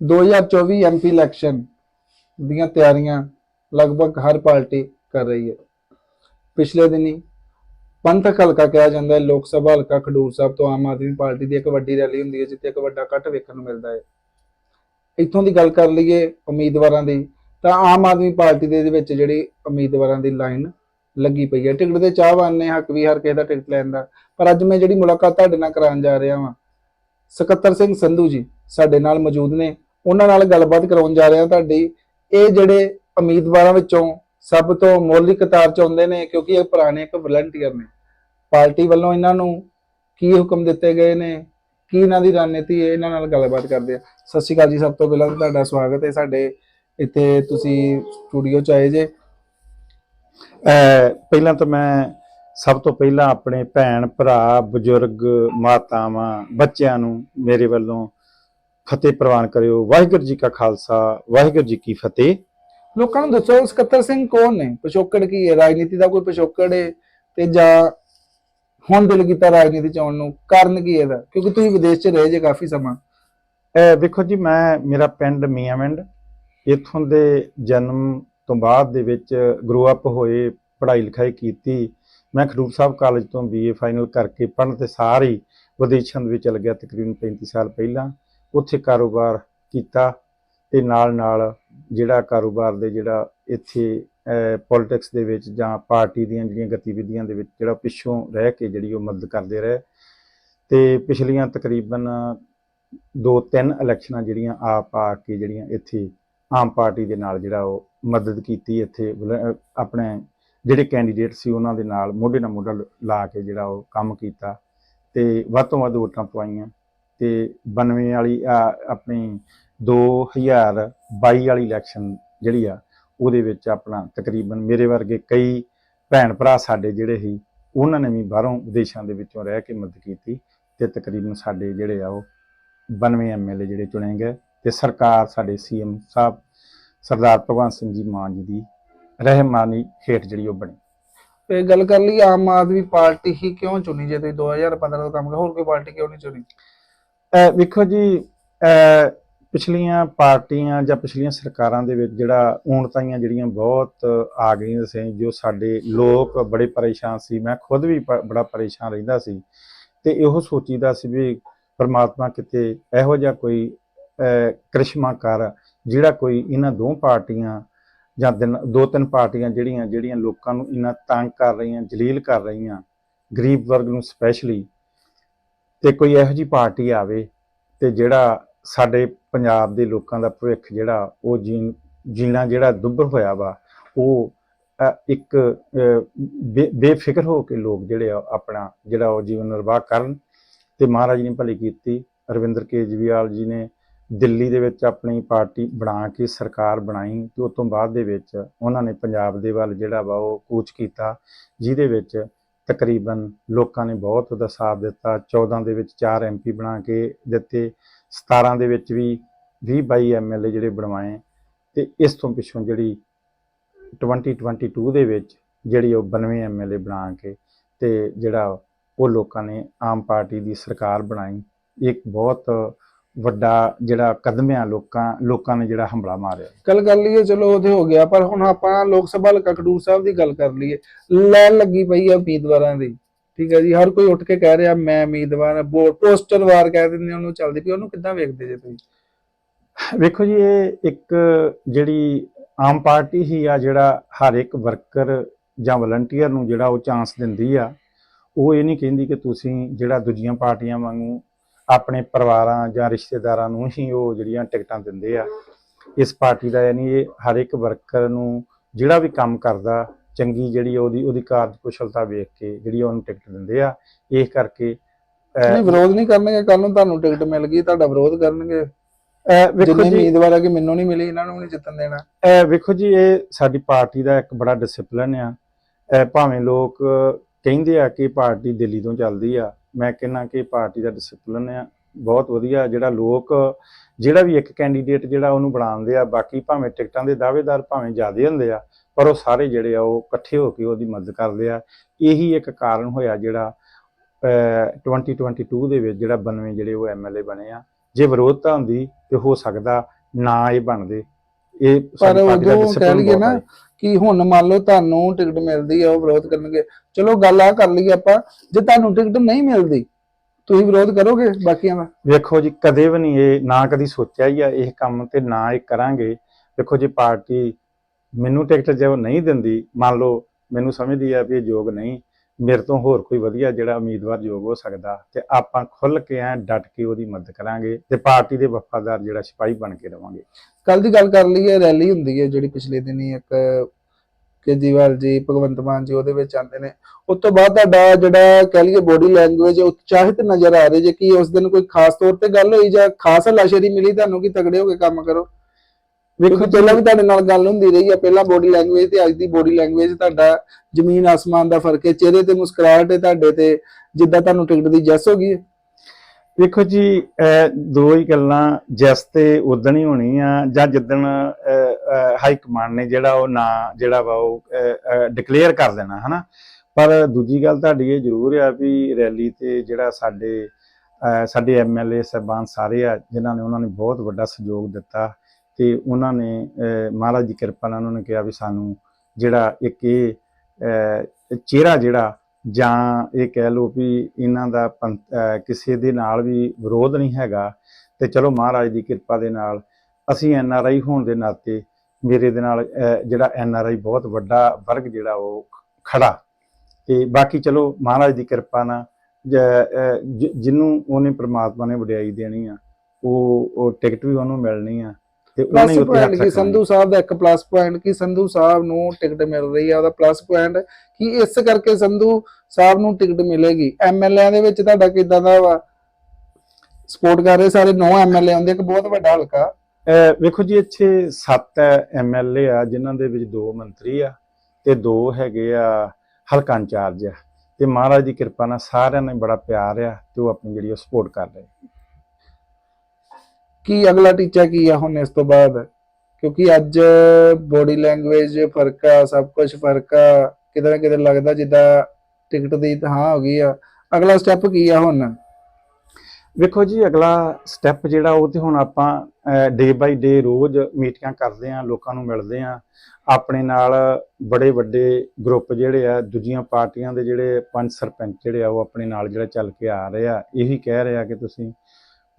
2024 MP election ਦੀਆਂ ਤਿਆਰੀਆਂ ਲਗਭਗ ਹਰ ਪਾਰਟੀ ਕਰ ਰਹੀ ਹੈ। ਪਿਛਲੇ ਦਿਨੀ ਪੰਥਕ ਹਲਕਾ ਕਿਹਾ ਜਾਂਦਾ ਹੈ, ਲੋਕ ਸਭਾ ਹਲਕਾ ਖਡੂਰ ਸਾਹਿਬ ਤੋਂ ਆਮ ਆਦਮੀ ਪਾਰਟੀ ਦੀ ਇੱਕ ਵੱਡੀ ਰੈਲੀ ਹੁੰਦੀ ਹੈ, ਜਿੱਥੇ ਇੱਕ ਵੱਡਾ ਇਕੱਠ ਵੇਖਣ ਨੂੰ ਮਿਲਦਾ ਹੈ। ਇੱਥੋਂ ਦੀ ਗੱਲ ਕਰ ਲਈਏ ਉਮੀਦਵਾਰਾਂ ਦੀ, ਤਾਂ ਆਮ ਆਦਮੀ ਪਾਰਟੀ ਦੇ ਵਿੱਚ ਜਿਹੜੀ ਉਮੀਦਵਾਰਾਂ ਦੀ ਲਾਈਨ ਲੱਗੀ ਪਈ ਹੈ। ਟਿਕਟ ਦੇ ਚਾਹਵਾਨ ਨੇ ਹੱਕ ਵੀ ਹਰ ਕਿਸੇ ਦਾ ਟਿਕਟ ਲੈਣ ਦਾ। ਪਰ ਅੱਜ ਮੈਂ ਜਿਹੜੀ ਮੁਲਾਕਾਤ ਤੁਹਾਡੇ ਨਾਲ ਕਰਾਉਣ ਜਾ ਰਿਹਾ ਹਾਂ ਸਕੱਤਰ ਸਿੰਘ ਸੰਧੂ ਜੀ ਸਾਡੇ ਨਾਲ ਮੌਜੂਦ ਨੇ। ਉਹਨਾਂ ਨਾਲ ਗੱਲਬਾਤ ਕਰਾਉਣ ਜਾ ਰਿਹਾ ਤੁਹਾਡੀ। ਇਹ ਜਿਹੜੇ ਉਮੀਦਵਾਰਾਂ ਵਿੱਚੋਂ ਸਭ ਤੋਂ ਮੌਲਿਕ ਕਤਾਰ ਚ ਆਉਂਦੇ ਨੇ, ਕਿਉਂਕਿ ਇਹ ਪੁਰਾਣੇ ਇੱਕ ਵਲੰਟੀਅਰ ਨੇ। ਪਾਰਟੀ ਵੱਲੋਂ ਇਹਨਾਂ ਨੂੰ ਕੀ ਹੁਕਮ ਦਿੱਤੇ ਗਏ ਨੇ, ਕੀ ਇਹਨਾਂ ਦੀ ਰਣਨੀਤੀ ਹੈ, ਇਹਨਾਂ ਨਾਲ ਗੱਲਬਾਤ ਕਰਦੇ ਆ ਸਤਿ ਸ਼੍ਰੀ ਅਕਾਲ ਜੀ, ਸਭ ਤੋਂ ਪਹਿਲਾਂ ਤੁਹਾਡਾ ਸਵਾਗਤ ਹੈ ਸਾਡੇ ਇੱਥੇ, ਤੁਸੀਂ ਸਟੂਡੀਓ ਚ ਆਏ ਜੇ। ਅਹ ਪਹਿਲਾਂ ਤਾਂ ਮੈਂ ਸਭ ਤੋਂ ਪਹਿਲਾਂ ਆਪਣੇ ਭੈਣ, ਭਰਾ, ਬਜ਼ੁਰਗ, ਮਾਤਾਵਾਂ, ਬੱਚਿਆਂ ਨੂੰ ਮੇਰੇ ਵੱਲੋਂ ਫਤਿਹ ਪ੍ਰਵਾਨ ਕਰਿਓ। ਵਾਹਿਗੁਰੂ ਜੀ ਕਾ ਖਾਲਸਾ ਵਾਹਿਗੁਰੂ ਜੀ ਕੀ ਫਤਿਹ। ਲੋਕਾਂ ਨੂੰ ਦੱਸੋ ਸਕੱਤਰ ਸਿੰਘ ਕੌਣ ਨੇ? ਪਿਛੋਕੜ ਕੀ ਹੈ? ਰਾਜਨੀਤੀ ਦਾ ਕੋਈ ਪਿਛੋਕੜ ਹੈ? ਤੇ ਜਾਂ ਹੁਣ ਦਿਲ ਕੀਤਾ ਰਾਜਨੀਤੀ ਚ ਆਉਣ ਨੂੰ? ਕਾਰਨ ਕੀ ਹੈ ਇਹਦਾ? ਕਿਉਂਕਿ ਤੁਸੀਂ ਵਿਦੇਸ਼ ਚ ਰਹੇ ਜੇ ਕਾਫੀ ਸਮਾਂ। ਵੇਖੋ ਜੀ ਮੈਂ ਮੇਰਾ ਪਿੰਡ ਮੀਆਂਵਿੰਡ। ਇੱਥੋਂ ਦੇ ਜਨਮ ਤੋਂ ਬਾਅਦ ਦੇ ਵਿੱਚ ਗਰੋ ਅਪ ਹੋਏ ਪੜ੍ਹਾਈ ਲਿਖਾਈ ਕੀਤੀ। ਮੈਂ ਖਡੂਰ ਸਾਹਿਬ ਕਾਲਜ ਤੋਂ ਬੀਏ ਫਾਈਨਲ ਕਰਕੇ ਪੜ੍ਹਨ ਤੇ ਸਾਰ ਵਿਦੇਸ਼ਾਂ ਦੇ ਵਿੱਚ ਚਲ ਗਿਆ ਤਕਰੀਬਨ 35 ਸਾਲ ਪਹਿਲਾਂ। ਉੱਥੇ ਕਾਰੋਬਾਰ ਕੀਤਾ ਤੇ ਨਾਲ ਨਾਲ ਜਿਹੜਾ ਕਾਰੋਬਾਰ ਦੇ ਜਿਹੜਾ ਇੱਥੇ ਪੋਲਿਟਿਕਸ ਦੇ ਵਿੱਚ ਜਾਂ ਪਾਰਟੀ ਦੀਆਂ ਜਿਹੜੀਆਂ ਗਤੀਵਿਧੀਆਂ ਦੇ ਵਿੱਚ ਜਿਹੜਾ ਪਿੱਛੋਂ ਰਹਿ ਕੇ ਜਿਹੜੀ ਉਹ ਮਦਦ ਕਰਦੇ ਰਹੇ। ਤੇ ਪਿਛਲੀਆਂ ਤਕਰੀਬਨ ਦੋ ਤਿੰਨ ਇਲੈਕਸ਼ਨਾਂ ਜਿਹੜੀਆਂ ਆਪ ਆ ਕੇ ਜਿਹੜੀਆਂ ਇੱਥੇ ਆਮ ਪਾਰਟੀ ਦੇ ਨਾਲ ਜਿਹੜਾ ਉਹ ਮਦਦ ਕੀਤੀ ਇੱਥੇ ਆਪਣੇ ਜਿਹੜੇ ਕੈਂਡੀਡੇਟ ਸੀ ਉਹਨਾਂ ਦੇ ਨਾਲ ਮੋਢੇ ਨਾਲ ਮੋਢਾ ਲ- ਲਾ ਕੇ ਜਿਹੜਾ ਉਹ ਕੰਮ ਕੀਤਾ ਤੇ ਵੱਧ ਤੋਂ ਵੱਧ ਵੋਟਾਂ ਪਵਾਈਆਂ। ਤੇ 92 ਵਾਲੀ ਆ, ਆਪਣੀ 2022 ਵਾਲੀ ਇਲੈਕਸ਼ਨ ਜਿਹੜੀ ਆ ਉਹਦੇ ਵਿੱਚ ਆਪਣਾ ਤਕਰੀਬਨ ਮੇਰੇ ਵਰਗੇ ਕਈ ਭੈਣ ਭਰਾ ਸਾਡੇ ਜਿਹੜੇ ਸੀ ਉਹਨਾਂ ਨੇ ਵੀ ਬਾਹਰੋਂ ਵਿਦੇਸ਼ਾਂ ਦੇ ਵਿੱਚੋਂ ਰਹਿ ਕੇ ਮਦਦ ਕੀਤੀ ਤੇ ਤਕਰੀਬਨ ਸਾਡੇ ਜਿਹੜੇ ਆ ਉਹ 92 ਐਮਐਲਏ ਜਿਹੜੇ ਚੁਣੇ ਗਏ ਤੇ ਸਰਕਾਰ ਸਾਡੇ ਸੀਐਮ ਸਾਹਿਬ ਸਰਦਾਰ ਭਗਵੰਤ ਸਿੰਘ ਜੀ ਮਾਨ ਜੀ ਦੀ ਰਹਿਮਾਨੀ ਹੇਠ ਜਿਹੜੀ ਉਹ ਬਣੀ। ਤੇ ਗੱਲ ਕਰ ਲਈ ਆਮ ਆਦਮੀ ਪਾਰਟੀ ਹੀ ਕਿਉਂ ਚੁਣੀ ਜੇ ਤੁਸੀਂ 2015 ਤੋਂ ਕੰਮ ਕਰ ਹੋਰ ਕੋਈ ਪਾਰਟੀ ਕਿਉਂ ਨਹੀਂ ਚੁਣੀ? ਵੇਖੋ ਜੀ ਪਿਛਲੀਆਂ ਪਾਰਟੀਆਂ ਜਾਂ ਪਿਛਲੀਆਂ ਸਰਕਾਰਾਂ ਦੇ ਵਿੱਚ ਜਿਹੜਾ ਊਣਤਾਈਆਂ ਜਿਹੜੀਆਂ ਬਹੁਤ ਆ ਗਈਆਂ ਸੀ ਜੋ ਸਾਡੇ ਲੋਕ ਬੜੇ ਪਰੇਸ਼ਾਨ ਸੀ ਮੈਂ ਖੁਦ ਵੀ ਪ- ਬੜਾ ਪਰੇਸ਼ਾਨ ਰਹਿੰਦਾ ਸੀ। ਤੇ ਇਹੋ ਸੋਚੀਦਾ ਸੀ ਵੀ ਪਰਮਾਤਮਾ ਕਿਤੇ ਇਹੋ ਜਿਹਾ ਕੋਈ ਅਹ, ਕਰਿਸ਼ਮਾ ਕਰ ਜਿਹੜਾ ਕੋਈ ਇਹਨਾਂ ਦੋ ਪਾਰਟੀਆਂ ਜਾਂ ਦਿਨ- ਦੋ ਤਿੰਨ ਪਾਰਟੀਆਂ ਜਿਹੜੀਆਂ ਜਿਹੜੀਆਂ ਲੋਕਾਂ ਨੂੰ ਇਹਨਾਂ ਤੰਗ ਕਰ ਰਹੀਆਂ ਜਲੀਲ ਕਰ ਰਹੀਆਂ ਗਰੀਬ ਵਰਗ ਨੂੰ ਸਪੈਸ਼ਲੀ ਤੇ ਕੋਈ ਇਹੋ ਜਿਹੀ ਪਾਰਟੀ ਆਵੇ ਤੇ ਜਿਹੜਾ ਸਾਡੇ ਪੰਜਾਬ ਦੇ ਲੋਕਾਂ ਦਾ ਭਵਿੱਖ ਜਿਹੜਾ ਉਹ ਜੀਣ, ਜੀਣਾ ਜਿਹੜਾ ਦੁੱਭਰ ਹੋਇਆ ਵਾ, ਉਹ ਇੱਕ ਬੇ- ਬੇਫਿਕਰ ਹੋ ਕੇ ਲੋਕ ਜਿਹੜੇ ਆ, ਆਪਣਾ ਜਿਹੜਾ ਉਹ ਜੀਵਨ ਨਿਰਵਾਹ ਕਰਨ। ਤੇ ਮਹਾਰਾਜ ਨੇ ਭਲੀ ਕੀਤੀ। ਅਰਵਿੰਦਰ ਕੇਜਰੀਵਾਲ ਜੀ ਨੇ ਦਿੱਲੀ ਦੇ ਵਿੱਚ ਆਪਣੀ ਪਾਰਟੀ ਬਣਾ ਕੇ ਸਰਕਾਰ ਬਣਾਈ ਤੇ ਉਸ ਤੋਂ ਬਾਅਦ ਦੇ ਵਿੱਚ ਉਹਨਾਂ ਨੇ ਪੰਜਾਬ ਦੇ ਵੱਲ ਜਿਹੜਾ ਵਾ ਉਹ ਕੂਚ ਕੀਤਾ, ਜਿਹਦੇ ਵਿੱਚ ਤਕਰੀਬਨ ਲੋਕਾਂ ਨੇ ਬਹੁਤ ਉਹਦਾ ਸਾਥ ਦਿੱਤਾ। 14 ਦੇ ਵਿੱਚ 4 ਐਮਪੀ ਬਣਾ ਕੇ ਦਿੱਤੇ। 17 ਦੇ ਵਿੱਚ ਵੀ 20 22 ਐਮਐਲਏ ਜਿਹੜੇ ਬਣਵਾਏ। ਤੇ ਇਸ ਤੋਂ ਪਿੱਛੋਂ ਜਿਹੜੀ 2022 ਦੇ ਵਿੱਚ ਜਿਹੜੀ ਉਹ 92 ਐਮਐਲਏ ਬਣਾ ਕੇ ਤੇ ਜਿਹੜਾ ਉਹ ਲੋਕਾਂ ਨੇ ਆਮ ਪਾਰਟੀ ਦੀ ਸਰਕਾਰ ਬਣਾਈ। ਇੱਕ ਬਹੁਤ ਵੱਡਾ ਜਿਹੜਾ ਕਦਮ ਆ ਲੋਕਾਂ ਲੋਕਾਂ ਨੇ ਜਿਹੜਾ ਹਮਲਾ ਮਾਰਿਆ। ਗੱਲ ਕਰ ਲਈਏ ਚਲੋ ਉਹਦੇ ਹੋ ਗਿਆ ਪਰ ਹੁਣ ਆਪਾਂ ਲੋਕ ਸਭਾ ਹਲਕਾ ਖਡੂਰ ਸਾਹਿਬ ਦੀ ਗੱਲ ਕਰ ਲਈਏ। ਲੈਣ ਲੱਗੀ ਪਈ ਹੈ ਉਮੀਦਵਾਰਾਂ ਦੀ ਠੀਕ ਹੈ ਜੀ। ਹਰ ਕੋਈ ਉੱਠ ਕੇ ਕਹਿ ਰਿਹਾ ਮੈਂ ਉਮੀਦਵਾਰ ਵੋਟ ਪੋਸਟਰ ਵਾਰ ਕਹਿ ਦਿੰਦੇ ਉਹਨੂੰ ਚੱਲਦੀ ਪਈ ਉਹਨੂੰ ਕਿੱਦਾਂ ਵੇਖਦੇ ਜੇ ਤੁਸੀਂ? ਵੇਖੋ ਜੀ ਇਹ ਇੱਕ ਜਿਹੜੀ ਆਮ ਪਾਰਟੀ ਹੀ ਆ ਜਿਹੜਾ ਹਰ ਇੱਕ ਵਰਕਰ ਜਾਂ ਵਲੰਟੀਅਰ ਨੂੰ ਜਿਹੜਾ ਉਹ ਚਾਂਸ ਦਿੰਦੀ ਆ ਉਹ ਇਹ ਨਹੀਂ ਕਹਿੰਦੀ ਕਿ ਤੁਸੀਂ ਜਿਹੜਾ ਦੂਜੀਆਂ ਪਾਰਟੀਆਂ ਵਾਂਗੂ ਆਪਣੇ ਪਰਿਵਾਰਾਂ ਜਾਂ ਰਿਸ਼ਤੇਦਾਰਾਂ ਨੂੰ ਹੀ ਉਹ ਜਿਹੜੀਆਂ ਟਿਕਟਾਂ ਦਿੰਦੇ ਆ। ਇਸ ਪਾਰਟੀ ਦਾ ਯਾਨੀ ਇਹ ਹਰ ਇੱਕ ਵਰਕਰ ਨੂੰ ਜਿਹੜਾ ਵੀ ਕੰਮ ਕਰਦਾ ਚੰਗੀ ਜਿਹੜੀ ਉਹਦੀ ਉਹਦੀ ਕਾਰਜਕੁਸ਼ਲਤਾ ਵੇਖ ਕੇ ਜਿਹੜੀ ਉਹਨੂੰ ਟਿਕਟ ਦਿੰਦੇ ਆ ਇਸ ਕਰਕੇ ਨਹੀਂ ਵਿਰੋਧ ਨਹੀਂ ਕਰਨਗੇ ਕੱਲ ਨੂੰ ਤੁਹਾਨੂੰ ਟਿਕਟ ਮਿਲ ਗਈ ਤੁਹਾਡਾ ਵਿਰੋਧ ਕਰਨਗੇ। ਵੇਖੋ ਜੀ। ਉਮੀਦਵਾਰ ਆ ਕਿ ਮੈਨੂੰ ਨਹੀਂ ਮਿਲੀ ਇਹਨਾਂ ਨੂੰ ਨਹੀਂ ਜਿੱਤਣ ਦੇਣਾ। ਇਹ ਵੇਖੋ ਜੀ ਇਹ ਸਾਡੀ ਪਾਰਟੀ ਦਾ ਇੱਕ ਬੜਾ ਡਿਸਪਲਿਨ ਆ। ਇਹ ਭਾਵੇਂ ਲੋਕ ਕਹਿੰਦੇ ਆ ਕਿ ਪਾਰਟੀ ਦਿੱਲੀ ਤੋਂ ਚੱਲਦੀ ਆ ਮੈਂ ਕਹਿੰਨਾ ਕਿ ਪਾਰਟੀ ਦਾ ਡਿਸਪਲਿਨ ਆ ਬਹੁਤ ਵਧੀਆ ਜਿਹੜਾ ਲੋਕ ਜਿਹੜਾ ਵੀ ਇੱਕ ਕੈਂਡੀਡੇਟ ਜਿਹੜਾ ਉਹਨੂੰ ਬਣਾਉਂਦੇ ਆ ਬਾਕੀ ਭਾਵੇਂ ਟਿਕਟਾਂ ਦੇ ਦਾਅਵੇਦਾਰ ਭਾਵੇਂ ਜ਼ਿਆਦੇ ਹੁੰਦੇ ਆ ਪਰ ਉਹ ਸਾਰੇ ਜਿਹੜੇ ਆ ਉਹ ਇਕੱਠੇ ਹੋ ਕੇ ਉਹਦੀ ਮਦਦ ਕਰਦੇ ਆ। ਇਹੀ ਇੱਕ ਕਾਰਨ ਹੋਇਆ ਜਿਹੜਾ ਅਹ, 2022 ਦੇ ਵਿੱਚ ਜਿਹੜਾ 92 ਜਿਹੜੇ ਉਹ ਐਮਐਲਏ ਬਣੇ ਆ। ਜੇ ਵਿਰੋਧਤਾ ਹੁੰਦੀ ਤੇ ਹੋ ਸਕਦਾ ਨਾ ਇਹ ਬਣਦੇ। ਇਹ ਪਰ ਸਾਡੀ ਪਾਰਟੀ ਦਾ ਉਦੋਂ discipline ਕਹਿ ਲਈਏ ਬਹੁਤ ਨਾ ਹੈ। ਕਿ ਹੁਣ ਮੰਨ ਲਓ ਤੁਹਾਨੂੰ ਟਿਕਟ ਮਿਲਦੀ ਆ ਉਹ ਵਿਰੋਧ ਕਰਨਗੇ। ਚਲੋ ਗੱਲ ਆ ਕਰ ਲਈਏ ਆਪਾਂ ਜੇ ਤੁਹਾਨੂੰ ਟਿਕਟ ਨਹੀਂ ਮਿਲਦੀ ਤੁਸੀਂ ਵਿਰੋਧ ਕਰੋਗੇ ਬਾਕੀਆਂ ਦਾ? ਵੇਖੋ ਜੀ ਕਦੇ ਵੀ ਨਹੀਂ ਇਹ ਨਾ ਕਦੀ ਸੋਚਿਆ ਹੀ ਆ ਇਹ ਕੰਮ ਤੇ ਨਾ ਇਹ ਕਰਾਂਗੇ। ਵੇਖੋ ਜੇ ਪਾਰਟੀ ਮੈਨੂੰ ਟਿਕਟ ਜੇ ਉਹ ਨਹੀਂ ਦਿੰਦੀ ਮੰਨ ਲਓ ਮੈਨੂੰ ਸਮਝਦੀ ਆ ਵੀ ਇਹ ਯੋਗ ਨਹੀਂ ਮੇਰੇ ਤੋਂ ਹੋਰ ਕੋਈ ਵਧੀਆ ਜਿਹੜਾ ਉਮੀਦਵਾਰ ਯੋਗ ਹੋ ਸਕਦਾ ਤੇ ਆਪਾਂ ਖੁੱਲ ਕੇ ਐ ਡਟ ਕੇ ਉਹਦੀ ਮਦਦ ਕਰਾਂਗੇ ਤੇ ਪਾਰਟੀ ਦੇ ਵਫਾਦਾਰ ਜਿਹੜਾ ਸਿਪਾਹੀ ਬਣ ਕੇ ਰਵਾਂਗੇ। ਕੱਲ ਦੀ ਗੱਲ ਕਰ ਲਈਏ, ਰੈਲੀ ਹੁੰਦੀ ਹੈ ਜਿਹੜੀ ਪਿਛਲੇ ਦਿਨੀ ਇੱਕ ਕੇਜਰੀਵਾਲ ਜੀ, ਭਗਵੰਤ ਮਾਨ ਜੀ ਉਹਦੇ ਵਿੱਚ ਆਉਂਦੇ ਨੇ। ਉਸ ਤੋਂ ਬਾਅਦ ਤੁਹਾਡਾ ਜਿਹੜਾ ਕਹਿ ਲਈਏ ਬੋਡੀ ਲੈਂਗੁਏਜ ਉਤਸ਼ਾਹਿਤ ਨਜ਼ਰ ਆ ਰਹੀ ਜੇ ਕਿ ਉਸ ਦਿਨ ਕੋਈ ਖਾਸ ਤੌਰ ਤੇ ਗੱਲ ਹੋਈ ਜਾਂ ਖਾਸ ਹਲਾਸ਼ੇਰੀ ਮਿਲੀ ਤੁਹਾਨੂੰ ਕਿ ਤਗੜੇ ਹੋ ਕੇ ਕੰਮ ਕਰੋ? ਵੇਖੋ ਪਹਿਲਾਂ ਵੀ ਤੁਹਾਡੇ ਨਾਲ ਗੱਲ ਹੁੰਦੀ ਰਹੀ ਹੈ ਪਹਿਲਾਂ ਬੋਡੀ ਲੈਂਗੁਏਜ ਤੇ ਅੱਜ ਦੀ ਬੋਡੀ ਲੈਂਗੁਏਜ ਤੁਹਾਡਾ ਜ਼ਮੀਨ ਆਸਮਾਨ ਦਾ ਫ਼ਰਕ ਹੈ ਚਿਹਰੇ ਤੇ ਮੁਸਕਰਾਹਟ ਹੈ ਤੁਹਾਡੇ ਤੇ ਜਿੱਦਾਂ ਤੁਹਾਨੂੰ ਟਿਕਟ ਦੀ ਜੈਸ ਹੋ ਗਈ ਹੈ। ਵੇਖੋ ਜੀ ਦੋ ਹੀ ਗੱਲਾਂ ਜਿਸ ਤੇ ਉਦਣ ਹੀ ਹੋਣੀ ਆ ਜਾਂ ਜਿੱਦਣ ਹਾਈ ਕਮਾਂਡ ਨੇ ਜਿਹੜਾ ਉਹ ਨਾਂ ਜਿਹੜਾ ਵਾ ਉਹ ਡਿਕਲੇਅਰ ਕਰ ਦੇਣਾ ਹਨਾ? ਪਰ ਦੂਜੀ ਗੱਲ ਤੁਹਾਡੀ ਇਹ ਜ਼ਰੂਰ ਆ ਵੀ ਰੈਲੀ ਤੇ ਜਿਹੜਾ ਸਾਡੇ ਸਾਡੇ ਐਮਐਲਏ ਸਹਿਬਾਨ ਸਾਰੇ ਆ ਜਿਨ੍ਹਾਂ ਨੇ ਉਹਨਾਂ ਨੇ ਬਹੁਤ ਵੱਡਾ ਸਹਿਯੋਗ ਦਿੱਤਾ। ਤੇ ਉਹਨਾਂ ਨੇ ਮਹਾਰਾਜ ਦੀ ਕਿਰਪਾ ਨਾਲ ਉਹਨਾਂ ਨੇ ਕਿਹਾ ਵੀ ਸਾਨੂੰ ਜਿਹੜਾ ਇੱਕ ਇਹ ਚਿਹਰਾ ਜਿਹੜਾ ਜਾਂ ਇਹ ਕਹਿ ਲਓ ਵੀ ਇਹਨਾਂ ਦਾ ਪੰਥ- ਕਿਸੇ ਦੇ ਨਾਲ ਵੀ ਵਿਰੋਧ ਨਹੀਂ ਹੈਗਾ, ਤੇ ਚਲੋ ਮਹਾਰਾਜ ਦੀ ਕਿਰਪਾ ਦੇ ਨਾਲ ਅਸੀਂ ਐਨ ਆਰ ਆਈ ਹੋਣ ਦੇ ਨਾਤੇ ਮੇਰੇ ਦੇ ਨਾਲ ਜਿਹੜਾ ਐਨ ਆਰ ਆਈ ਬਹੁਤ ਵੱਡਾ ਵਰਗ ਜਿਹੜਾ ਉਹ ਖੜਾ। ਤੇ ਬਾਕੀ ਚਲੋ ਮਹਾਰਾਜ ਦੀ ਕਿਰਪਾ ਨਾਲ, ਜ- ਜਿਹਨੂੰ ਉਹਨੇ ਪ੍ਰਮਾਤਮਾ ਨੇ ਵਡਿਆਈ ਦੇਣੀ ਆ, ਉਹ ਉਹ ਟਿਕਟ ਵੀ ਉਹਨੂੰ ਮਿਲਣੀ ਆ ਤੇ ਉਹਨੇ ਪਲੱਸ ਪੁਆਇੰਟ ਕੀ। ਸੰਧੂ ਸਾਹਿਬ ਦਾ ਇੱਕ ਪਲੱਸ ਪੁਆਇੰਟ ਕੀ ਸੰਧੂ ਸਾਹਿਬ ਨੂੰ ਟਿਕਟ ਮਿਲ ਰਹੀ ਆ ਉਹਦਾ ਪਲੱਸ ਪੁਆਇੰਟ ਕਿ ਇਸ ਕਰਕੇ ਸੰਧੂ ਸਾਹਿਬ ਨੂੰ ਟਿਕਟ ਮਿਲੇਗੀ। ਐਮਐਲਏ ਦੇ ਵਿੱਚ ਤੁਹਾਡਾ ਕਿਦਾਂ ਦਾ ਵਾ? ਸਪੋਰਟ ਕਰ ਰਹੇ ਸਾਰੇ ਨੌ ਐਮਐਲਏ ਹੁੰਦੇ ਇੱਕ ਬਹੁਤ ਵੱਡਾ ਹਲਕਾ। ਵੇਖੋ ਜੀ ਇੱਥੇ 7 ਐਮਐਲਏ ਆ ਜਿਨ੍ਹਾਂ ਦੇ ਵਿੱਚ ਦੋ ਮੰਤਰੀ ਆ ਤੇ ਦੋ ਹੈਗੇ ਆ ਹਲਕਾ ਇੰਚਾਰਜ ਆ। ਤੇ ਮਹਾਰਾਜ ਦੀ ਕਿਰਪਾ ਨਾਲ ਸਾਰਿਆਂ ਨੇ ਬੜਾ ਪਿਆਰ ਆ ਤੇ ਉਹ ਆਪਣੀ ਜਿਹੜੀ ਸਪੋਰਟ ਕਰ ਰਹੇ ਕੀ ਅਗਲਾ ਟੀਚਾ ਕੀ ਆ ਹੁਣ ਇਸ ਤੋਂ ਬਾਅਦ? ਕਿਉਂਕਿ ਅੱਜ ਬੋਡੀ ਲੈਂਗੁਏਜ ਫ਼ਰਕ ਆ, ਸਭ ਕੁਝ ਫ਼ਰਕ ਆ। ਕਿਤੇ ਨਾ ਕਿਤੇ ਲੱਗਦਾ ਜਿੱਦਾਂ ਟਿਕਟ ਦੀ ਤਾਂ ਹਾਂ ਹੋ ਗਈ ਆ। ਅਗਲਾ ਸਟੈਪ ਕੀ ਆ ਹੁਣ? ਵੇਖੋ ਜੀ, ਅਗਲਾ ਸਟੈਪ ਜਿਹੜਾ ਉਹ ਤੇ ਹੁਣ ਆਪਾਂ ਡੇ ਬਾਈ ਡੇ ਰੋਜ਼ ਮੀਟਿੰਗਾਂ ਕਰਦੇ ਆ, ਲੋਕਾਂ ਨੂੰ ਮਿਲਦੇ ਆ। ਆਪਣੇ ਨਾਲ ਬੜੇ ਵੱਡੇ ਗਰੁੱਪ ਜਿਹੜੇ ਆ, ਦੂਜੀਆਂ ਪਾਰਟੀਆਂ ਦੇ ਜਿਹੜੇ ਪੰਜ ਸਰਪੰਚ ਜਿਹੜੇ ਆ, ਉਹ ਆਪਣੇ ਨਾਲ ਜਿਹੜਾ ਚੱਲ ਕੇ ਆ ਰਹੇ ਆ। ਇਹੀ ਕਹਿ ਰਿਹਾ ਕਿ ਤੁਸੀਂ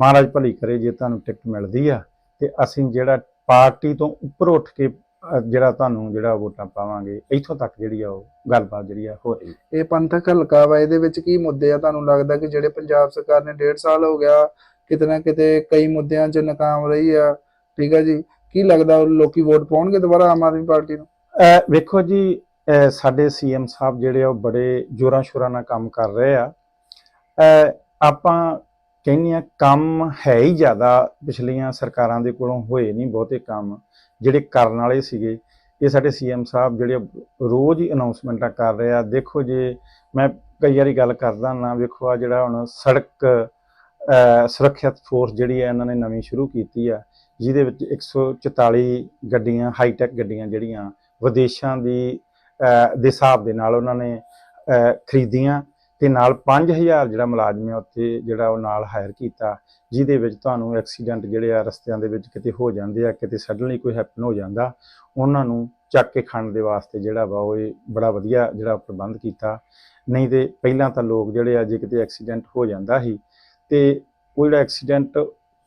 ਮਹਾਰਾਜ ਭਲੀ ਕਰੇ ਜੇ ਤੁਹਾਨੂੰ ਟਿਕਟ ਮਿਲਦੀ ਆ ਤੇ ਅਸੀਂ ਜਿਹੜਾ ਪਾਰਟੀ ਤੋਂ ਉੱਪਰ ਉੱਠ ਕੇ ਜਿਹੜਾ ਤੁਹਾਨੂੰ ਜਿਹੜਾ ਵੋਟਾਂ ਪਾਵਾਂਗੇ ਇੱਥੋਂ ਤੱਕ ਜਿਹੜੀ ਆ ਉਹ ਗੱਲਬਾਤ ਜਿਹੜੀ ਆ ਹੋ ਰਹੀ। ਇਹ ਪੰਥਕ ਹਲਕਾ ਵਾ ਇਹਦੇ ਵਿੱਚ ਕੀ ਮੁੱਦੇ ਆ? ਤੁਹਾਨੂੰ ਲੱਗਦਾ ਕਿ ਜਿਹੜੇ ਪੰਜਾਬ ਸਰਕਾਰ ਨੇ 1.5 ਸਾਲ ਹੋ ਗਿਆ ਕਿਤੇ ਨਾ ਕਿਤੇ ਕਈ ਮੁੱਦਿਆਂ 'ਚ ਨਾਕਾਮ ਰਹੀ ਆ। ਠੀਕ ਆ ਜੀ? ਕੀ ਲੱਗਦਾ ਲੋਕੀ ਵੋਟ ਪਾਉਣਗੇ ਦੁਬਾਰਾ ਆਮ ਆਦਮੀ ਪਾਰਟੀ ਨੂੰ? ਵੇਖੋ ਜੀ ਸਾਡੇ ਸੀਐਮ ਸਾਹਿਬ ਜਿਹੜੇ ਆ ਉਹ ਬੜੇ ਜੋਰਾਂ ਸ਼ੋਰਾਂ ਨਾਲ ਕੰਮ ਕਰ ਰਹੇ ਆ। ਆਪਾਂ ਕਹਿੰਦੇ ਆ, ਕੰਮ ਹੈ ਹੀ ਜ਼ਿਆਦਾ, ਪਿਛਲੀਆਂ ਸਰਕਾਰਾਂ ਦੇ ਕੋਲੋਂ ਹੋਏ ਨਹੀਂ ਬਹੁਤੇ ਕੰਮ, ਜਿਹੜੇ ਕਰਨ ਵਾਲੇ ਸੀਗੇ। ਇਹ ਸਾਡੇ ਸੀਐਮ ਸਾਹਿਬ ਜਿਹੜੇ ਰੋਜ਼ ਹੀ ਅਨਾਉਂਸਮੈਂਟਾਂ ਕਰ ਰਹੇ ਆ। ਦੇਖੋ ਜੇ ਮੈਂ ਕਈ ਵਾਰੀ ਗੱਲ ਕਰਦਾ ਨਾ, ਵੇਖੋ ਆ ਜਿਹੜਾ ਹੁਣ ਸੜਕ ਸੁਰੱਖਿਅਤ ਫੋਰਸ ਜਿਹੜੀ ਹੈ ਇਹਨਾਂ ਨੇ ਨਵੀਂ ਸ਼ੁਰੂ ਕੀਤੀ ਆ, ਜਿਹਦੇ ਵਿੱਚ 144 ਗੱਡੀਆਂ ਹਾਈਟੈਕ ਗੱਡੀਆਂ ਜਿਹੜੀਆਂ, ਵਿਦੇਸ਼ਾਂ ਦੀ ਦੇ ਹਿਸਾਬ ਦੇ ਨਾਲ ਉਹਨਾਂ ਨੇ ਖਰੀਦੀਆਂ। ਤੇ ਨਾਲ 5000 ਜਿਹੜਾ ਮੁਲਾਜ਼ਮ ਹੈ ਉੱਥੇ ਜਿਹੜਾ ਉਹ ਨਾਲ ਹਾਇਰ ਕੀਤਾ, ਜਿਹਦੇ ਵਿੱਚ ਤੁਹਾਨੂੰ ਐਕਸੀਡੈਂਟ ਜਿਹੜੇ ਆ ਰਸਤਿਆਂ ਦੇ ਵਿੱਚ ਕਿਤੇ ਹੋ ਜਾਂਦੇ ਆ, ਕਿਤੇ ਸਡਨਲੀ ਕੋਈ ਹੈਪਨ ਹੋ ਜਾਂਦਾ, ਉਹਨਾਂ ਨੂੰ ਚੱਕ ਕੇ ਖਾਣ ਦੇ ਵਾਸਤੇ ਜਿਹੜਾ ਵਾ ਉਹ ਇਹ ਬੜਾ ਵਧੀਆ ਜਿਹੜਾ ਪ੍ਰਬੰਧ ਕੀਤਾ। ਨਹੀਂ ਤੇ ਪਹਿਲਾਂ ਤਾਂ ਲੋਕ ਜਿਹੜੇ ਆ ਜੇ ਕਿਤੇ ਐਕਸੀਡੈਂਟ ਹੋ ਜਾਂਦਾ ਸੀ, ਤੇ ਉਹ ਜਿਹੜਾ ਐਕਸੀਡੈਂਟ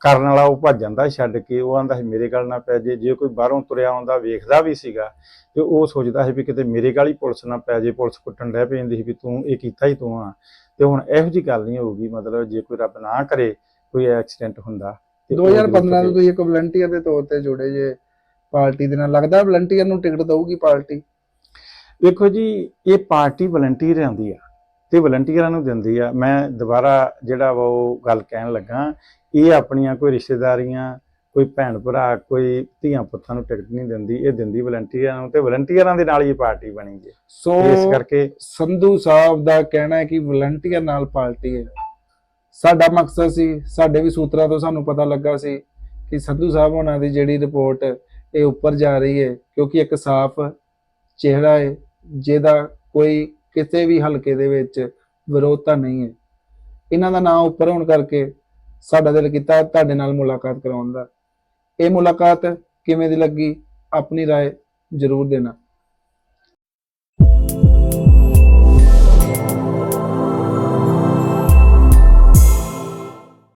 ਕਰਨ ਵਾਲਾ ਉਹ ਭੱਜ ਜਾਂਦਾ ਛੱਡ ਕੇ ਉਹ ਆਂਦਾ ਸੀ ਮੇਰੇ ਗੱਲ ਨਾ ਪੈ ਜੇ। ਜੇ ਕੋਈ ਬਾਹਰੋਂ ਤੁਰਿਆ ਆਉਂਦਾ ਵੇਖਦਾ ਵੀ ਸੀਗਾ ਤੇ ਉਹ ਸੋਚਦਾ ਸੀ ਵੀ ਕਿਤੇ ਮੇਰੇ ਗਾਲੀ ਪੁਲਿਸ ਨਾ ਪੈ ਜੇ ਪੁਲਿਸ ਕੁੱਟਣ ਡੈ ਪੈਂਦੀ ਸੀ ਵੀ ਤੂੰ ਇਹ ਕੀਤਾ ਹੀ ਤੂੰ ਆ। ਤੇ ਹੁਣ ਇਹੋ ਜੀ ਗੱਲ ਨਹੀਂ ਹੋਊਗੀ ਮਤਲਬ ਜੇ ਕੋਈ ਰੱਬ ਨਾ ਕਰੇ ਕੋਈ ਐਕਸੀਡੈਂਟ ਹੁੰਦਾ ਤੇ ਉਹ 2015 ਜ਼ਰੂਰ ਤੋਂ ਤੁਸੀਂ ਇੱਕ ਵਲੰਟੀਅਰ ਦੇ ਤੌਰ ਤੇ ਜੁੜੇ ਜੇ ਪਾਰਟੀ ਦੇ ਨਾਲ ਲੱਗਦਾ ਵਲੰਟੀਅਰ ਨੂੰ ਟਿਕਟ ਦਊਗੀ ਪਾਰਟੀ? ਵੇਖੋ ਜੀ ਇਹ ਪਾਰਟੀ ਵਲੰਟੀਅਰ ਆਉਂਦੀ ਆ। ਤੇ ਵਲੰਟੀਅਰਾਂ ਨੂੰ ਦਿੰਦੀ ਆ। ਮੈਂ ਦੁਬਾਰਾ ਜਿਹੜਾ ਵਾ ਉਹ ਗੱਲ ਕਹਿਣ ਲੱਗਾ ਇਹ ਆਪਣੀਆਂ ਕੋਈ ਰਿਸ਼ਤੇਦਾਰੀਆਂ ਕੋਈ ਭੈਣ ਭਰਾ ਕੋਈ ਧੀਆਂ ਪੁੱਤਾਂ ਨੂੰ ਟਿਕਟ ਨਹੀਂ ਦਿੰਦੀ ਇਹ ਦਿੰਦੀ ਵਲੰਟੀਅਰਾਂ ਨੂੰ ਤੇ ਵਲੰਟੀਅਰਾਂ ਦੇ ਨਾਲ ਹੀ ਪਾਰਟੀ ਬਣੀ ਜੀ। ਸੋ ਇਸ ਕਰਕੇ ਸੰਧੂ ਸਾਹਿਬ ਦਾ ਕਹਿਣਾ ਹੈ ਕਿ ਵਲੰਟੀਅਰ ਨਾਲ ਪਾਰਟੀ ਹੈ। ਸਾਡਾ ਮਕਸਦ ਸੀ ਸਾਡੇ ਵੀ ਸੂਤਰਾਂ ਤੋਂ ਸਾਨੂੰ ਪਤਾ ਲੱਗਾ ਸੀ ਕਿ ਸੰਧੂ ਸਾਹਿਬ ਹੋਣਾ ਦੀ ਜਿਹੜੀ ਰਿਪੋਰਟ ਇਹ ਉੱਪਰ ਜਾ ਰਹੀ ਹੈ ਕਿਉਂਕਿ ਇੱਕ ਸਾਫ਼ ਚਿਹਰਾ ਹੈ ਜਿਹਦਾ ਕੋਈ ਕਿਸੇ ਵੀ ਹਲਕੇ ਦੇ ਵਿੱਚ ਵਿਰੋਧਤਾ ਨਹੀਂ ਹੈ ਇਹਨਾਂ ਦਾ ਨਾਮ ਉੱਪਰ ਹੋਣ ਕਰਕੇ ਸਾਡਾ ਦਿਲ ਕੀਤਾ ਤੁਹਾਡੇ ਨਾਲ ਮੁਲਾਕਾਤ ਕਰਾਉਣ ਦਾ ਇਹ ਮੁਲਾਕਾਤ ਕਿਵੇਂ ਦੀ ਲੱਗੀ ਆਪਣੀ رائے ਜ਼ਰੂਰ ਦੇਣਾ